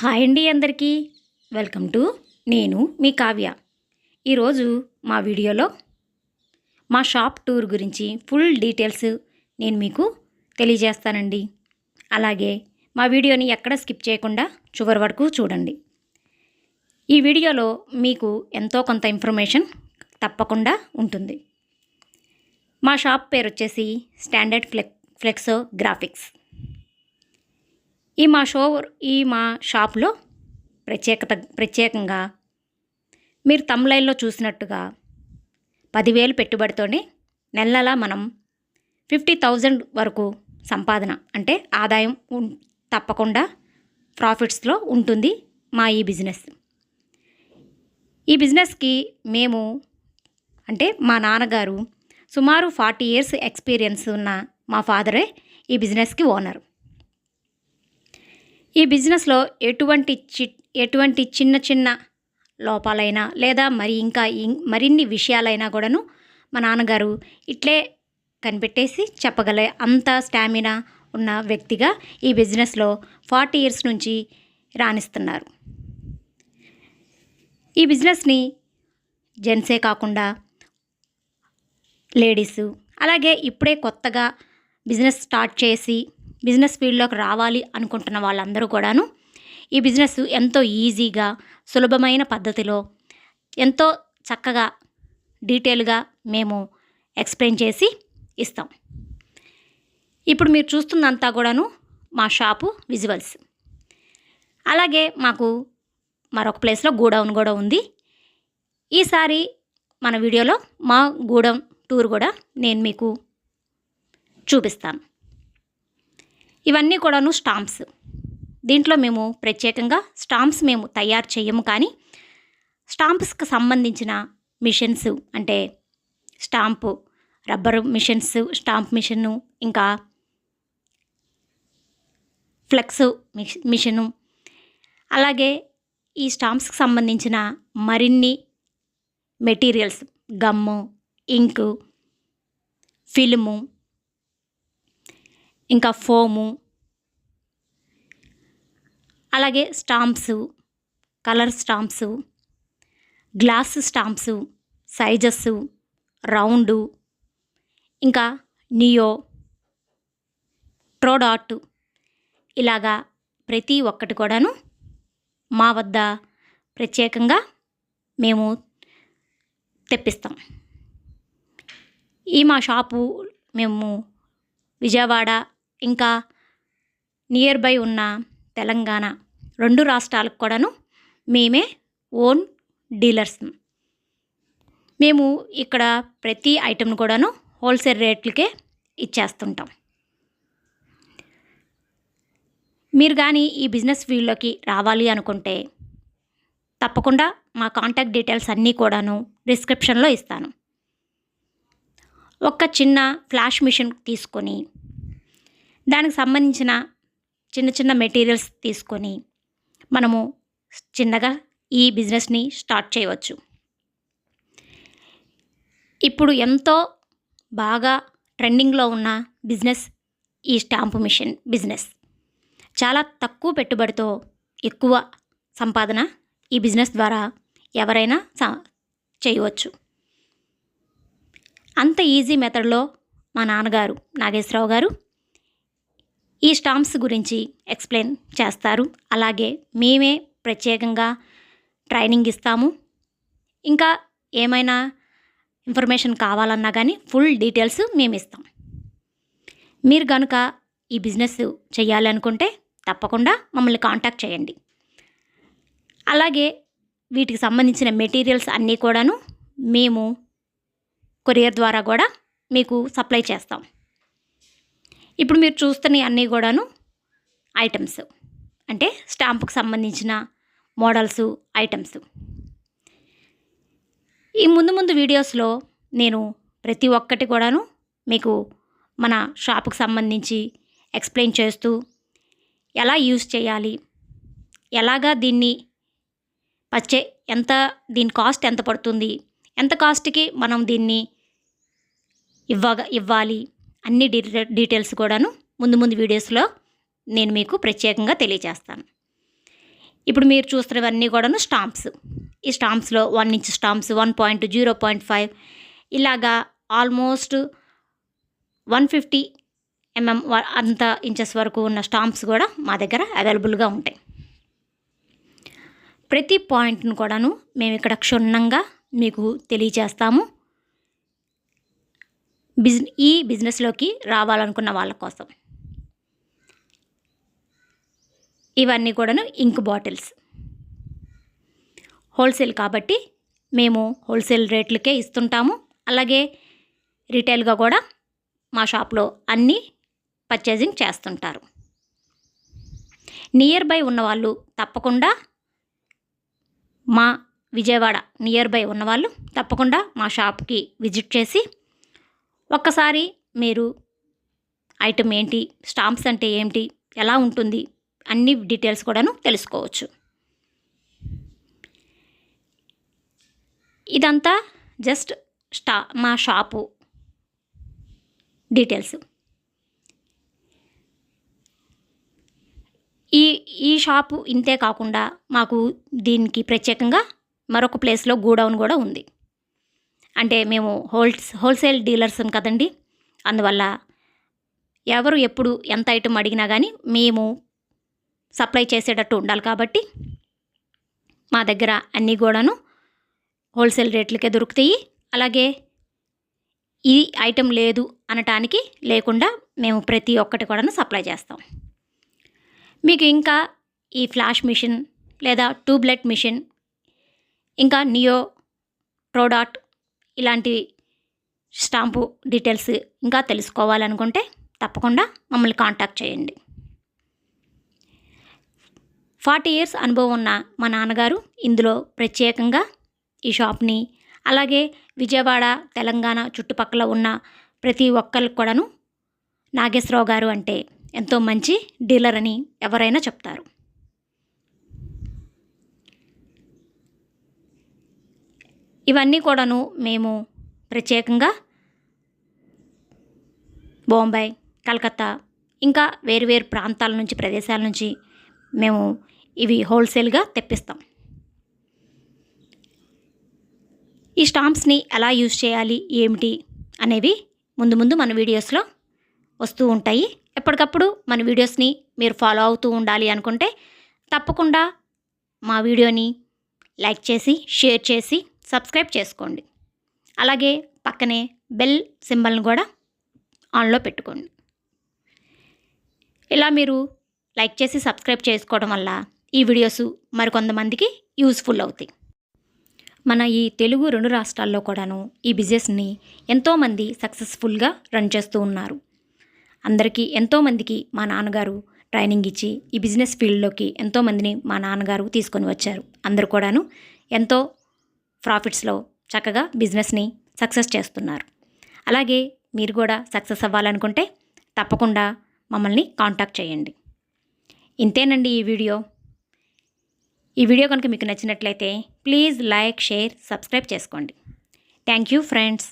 Hi అండి అందరికీ. Welcome to నేను మీ కావ్య. ఈరోజు మా వీడియోలో మా షాప్ టూర్ గురించి ఫుల్ డీటెయిల్స్ నేను మీకు తెలియజేస్తానండి. అలాగే మా వీడియోని ఎక్కడ స్కిప్ చేయకుండా చివరి వరకు చూడండి. ఈ వీడియోలో మీకు ఎంతో కొంత ఇన్ఫర్మేషన్ తప్పకుండా ఉంటుంది. మా షాప్ పేరు వచ్చేసి స్టాండర్డ్ ఫ్లెక్ ఫ్లెక్సో గ్రాఫిక్స్. ఈ మా షో ఈ మా షాప్లో ప్రత్యేకత ప్రత్యేకంగా మీరు తమ్లైన్లో చూసినట్టుగా పదివేలు పెట్టుబడితోనే నెల నెలా మనం ఫిఫ్టీ థౌజండ్ వరకు సంపాదన అంటే ఆదాయం తప్పకుండా ప్రాఫిట్స్లో ఉంటుంది మా ఈ బిజినెస్. ఈ బిజినెస్కి మేము అంటే మా నాన్నగారు సుమారు ఫార్టీ ఇయర్స్ ఎక్స్పీరియన్స్ ఉన్న మా ఫాదరే ఈ బిజినెస్కి ఓనర్. ఈ బిజినెస్లో ఎటువంటి చి ఎటువంటి చిన్న చిన్న లోపాలైనా లేదా మరి ఇంకా మరిన్ని విషయాలైనా కూడాను మా నాన్నగారు ఇట్లే కనిపెట్టేసి చెప్పగలే. అంత స్టామినా ఉన్న వ్యక్తిగా ఈ బిజినెస్లో ఫార్టీ ఇయర్స్ నుంచి రాణిస్తున్నారు. ఈ బిజినెస్ని జెంట్సే కాకుండా లేడీసు అలాగే ఇప్పుడే కొత్తగా బిజినెస్ స్టార్ట్ చేసి బిజినెస్ ఫీల్డ్లోకి రావాలి అనుకుంటున్న వాళ్ళందరూ కూడాను ఈ బిజినెస్ ఎంతో ఈజీగా సులభమైన పద్ధతిలో ఎంతో చక్కగా డీటెయిల్గా మేము ఎక్స్ప్లెయిన్ చేసి ఇస్తాం. ఇప్పుడు మీరు చూస్తున్నంతా కూడాను మా షాపు విజువల్స్. అలాగే మాకు మరొక ప్లేస్లో గూడౌన్ కూడా ఉంది. ఈసారి మన వీడియోలో మా గూడౌన్ టూర్ కూడా నేను మీకు చూపిస్తాను. ఇవన్నీ కూడాను స్టాంప్స్. దీంట్లో మేము ప్రత్యేకంగా స్టాంప్స్ మేము తయారు చేయము కానీ స్టాంప్స్కి సంబంధించిన మిషన్స్ అంటే stamp rubber machines stamp machine ఇంకా ఫ్లెక్స్ మిష్ మిషను. అలాగే ఈ స్టాంప్స్కి సంబంధించిన మరిన్ని మెటీరియల్స్ గమ్ము ఇంకు ఫిల్ము ఇంకా ఫోము. అలాగే stamps colour stamps glass stamps sizes round ఇంకా నియో ట్రోడాట్ ఇలాగా ప్రతి ఒక్కటి కూడాను మా వద్ద ప్రత్యేకంగా మేము తెప్పిస్తాం. ఈ మా షాపు మేము విజయవాడ ఇంకా నియర్ బై ఉన్న తెలంగాణ రెండు రాష్ట్రాలకు కూడాను మేమే ఓన్ డీలర్స్. మేము ఇక్కడ ప్రతి ఐటెంను కూడాను హోల్సేల్ రేట్లకే ఇచ్చేస్తుంటాం. మీరు కానీ ఈ బిజినెస్ ఫీల్డ్లోకి రావాలి అనుకుంటే తప్పకుండా మా కాంటాక్ట్ డీటెయిల్స్ అన్నీ కూడాను డిస్క్రిప్షన్లో ఇస్తాను. ఒక చిన్న ఫ్లాష్ మిషన్ తీసుకొని దానికి సంబంధించిన చిన్న చిన్న మెటీరియల్స్ తీసుకొని మనము చిన్నగా ఈ బిజినెస్ని స్టార్ట్ చేయవచ్చు. ఇప్పుడు ఎంతో బాగా ట్రెండింగ్లో ఉన్న బిజినెస్ ఈ స్టాంపు మిషన్ బిజినెస్. చాలా తక్కువ పెట్టుబడితో ఎక్కువ సంపాదన ఈ బిజినెస్ ద్వారా ఎవరైనా చేయవచ్చు. అంత ఈజీ మెథడ్లో మా నాన్నగారు నాగేశ్వరరావు గారు ఈ స్టాంప్స్ గురించి ఎక్స్ప్లెయిన్ చేస్తారు. అలాగే మేమే ప్రత్యేకంగా ట్రైనింగ్ ఇస్తాము. ఇంకా ఏమైనా ఇన్ఫర్మేషన్ కావాలన్నా కానీ ఫుల్ డీటెయిల్స్ మేము ఇస్తాం. మీరు కనుక ఈ బిజినెస్ చేయాలనుకుంటే తప్పకుండా మమ్మల్ని కాంటాక్ట్ చేయండి. అలాగే వీటికి సంబంధించిన మెటీరియల్స్ అన్నీ కూడాను మేము కొరియర్ ద్వారా కూడా మీకు సప్లై చేస్తాం. ఇప్పుడు మీరు చూస్తున్న అన్నీ కూడాను ఐటమ్స్ అంటే స్టాంపుకు సంబంధించిన మోడల్స్ ఐటమ్స్ ఈ ముందు ముందు వీడియోస్లో నేను ప్రతి ఒక్కటి కూడాను మీకు మన షాపుకు సంబంధించి ఎక్స్ప్లెయిన్ చేస్తూ ఎలా యూస్ చేయాలి ఎలాగా దీన్ని పచ్చే ఎంత దీని కాస్ట్ ఎంత పడుతుంది ఎంత కాస్ట్కి మనం దీన్ని ఇవ్వగా ఇవ్వాలి అన్ని డీటెయిల్స్ కూడాను ముందు ముందు వీడియోస్లో నేను మీకు ప్రత్యేకంగా తెలియజేస్తాను. ఇప్పుడు మీరు చూస్తున్నవన్నీ కూడాను స్టాంప్స్. ఈ స్టాంప్స్లో one inch stamps one point zero point five. ఇలాగా ఆల్మోస్ట్ వన్ ఫిఫ్టీ ఎంఎం అంత ఇంచెస్ వరకు ఉన్న స్టాంప్స్ కూడా మా దగ్గర అవైలబుల్గా ఉంటాయి. ప్రతి పాయింట్ను కూడాను మేము ఇక్కడ క్షుణ్ణంగా మీకు తెలియజేస్తాము. బిజ్ ఈ బిజినెస్లోకి రావాలనుకున్న వాళ్ళ కోసం. ఇవన్నీ కూడాను ఇంక్ బాటిల్స్. హోల్సేల్ కాబట్టి మేము హోల్సేల్ రేట్లకే ఇస్తుంటాము. అలాగే రీటైల్గా కూడా మా షాప్లో అన్నీ పర్చేజింగ్ చేస్తుంటారు. నియర్ బై ఉన్నవాళ్ళు తప్పకుండా మా విజయవాడ నియర్ బై ఉన్నవాళ్ళు తప్పకుండా మా షాప్కి విజిట్ చేసి ఒక్కసారి మీరు ఐటమ్ ఏంటి స్టాంప్స్ అంటే ఏంటి ఎలా ఉంటుంది అన్ని డీటెయిల్స్ కూడాను తెలుసుకోవచ్చు. ఇదంతా జస్ట్ స్టా మా షాపు డీటెయిల్స్. ఈ ఈ షాపు ఇంతే కాకుండా మాకు దీనికి ప్రత్యేకంగా మరొక ప్లేస్లో గోడౌన్ కూడా ఉంది. అంటే మేము హోల్స్ హోల్సేల్ డీలర్స్ కదండి. అందువల్ల ఎవరు ఎప్పుడు ఎంత ఐటమ్ అడిగినా కానీ మేము సప్లై చేసేటట్టు ఉండాలి కాబట్టి మా దగ్గర అన్నీ కూడాను హోల్సేల్ రేట్లకే దొరుకుతాయి. అలాగే ఈ ఐటెం లేదు అనటానికి లేకుండా మేము ప్రతి ఒక్కటి కూడా సప్లై చేస్తాం. మీకు ఇంకా ఈ ఫ్లాష్ మిషన్ లేదా ట్యూబ్లెట్ మిషన్ ఇంకా నియో ప్రోడాట్ ఇలాంటి స్టాంపు డీటెయిల్స్ ఇంకా తెలుసుకోవాలనుకుంటే తప్పకుండా మమ్మల్ని కాంటాక్ట్ చేయండి. ఫార్టీ ఇయర్స్ అనుభవం ఉన్న మా నాన్నగారు ఇందులో ప్రత్యేకంగా ఈ షాప్ని అలాగే విజయవాడ తెలంగాణ చుట్టుపక్కల ఉన్న ప్రతి ఒక్కరికి కూడాను నాగేశ్వరరావు గారు అంటే ఎంతో మంచి డీలర్ అని ఎవరైనా చెప్తారు. ఇవన్నీ కూడాను మేము ప్రత్యేకంగా బొంబాయి కలకత్తా ఇంకా వేరువేరు ప్రాంతాల నుంచి ప్రదేశాల నుంచి మేము ఇవి హోల్సేల్గా తెప్పిస్తాం. ఈ స్టాంప్స్ని ఎలా యూజ్ చేయాలి ఏమిటి అనేవి ముందు ముందు మన వీడియోస్లో వస్తూ ఉంటాయి. ఎప్పటికప్పుడు మన వీడియోస్ని మీరు ఫాలో అవుతూ ఉండాలి అనుకుంటే తప్పకుండా మా వీడియోని లైక్ చేసి షేర్ చేసి సబ్స్క్రైబ్ చేసుకోండి. అలాగే పక్కనే బెల్ సింబల్ని కూడా ఆన్లో పెట్టుకోండి. ఇలా మీరు లైక్ చేసి సబ్స్క్రైబ్ చేసుకోవడం వల్ల ఈ వీడియోస్ మరికొంతమందికి యూస్ఫుల్ అవుతాయి. మన ఈ తెలుగు రెండు రాష్ట్రాల్లో కూడాను ఈ బిజినెస్ని ఎంతోమంది సక్సెస్ఫుల్గా రన్ చేస్తూ ఉన్నారు. అందరికీ ఎంతోమందికి మా నాన్నగారు ట్రైనింగ్ ఇచ్చి ఈ బిజినెస్ ఫీల్డ్లోకి ఎంతోమందిని మా నాన్నగారు తీసుకొని వచ్చారు. అందరూ కూడాను ఎంతో ప్రాఫిట్స్లో చక్కగా బిజినెస్ని సక్సెస్ చేస్తున్నారు. అలాగే మీరు కూడా సక్సెస్ అవ్వాలనుకుంటే తప్పకుండా మమ్మల్ని కాంటాక్ట్ చేయండి. ఇంతేనండి ఈ వీడియో. ఈ వీడియో కనుక మీకు నచ్చినట్లయితే ప్లీజ్ లైక్ షేర్ సబ్స్క్రైబ్ చేసుకోండి. Thank you friends.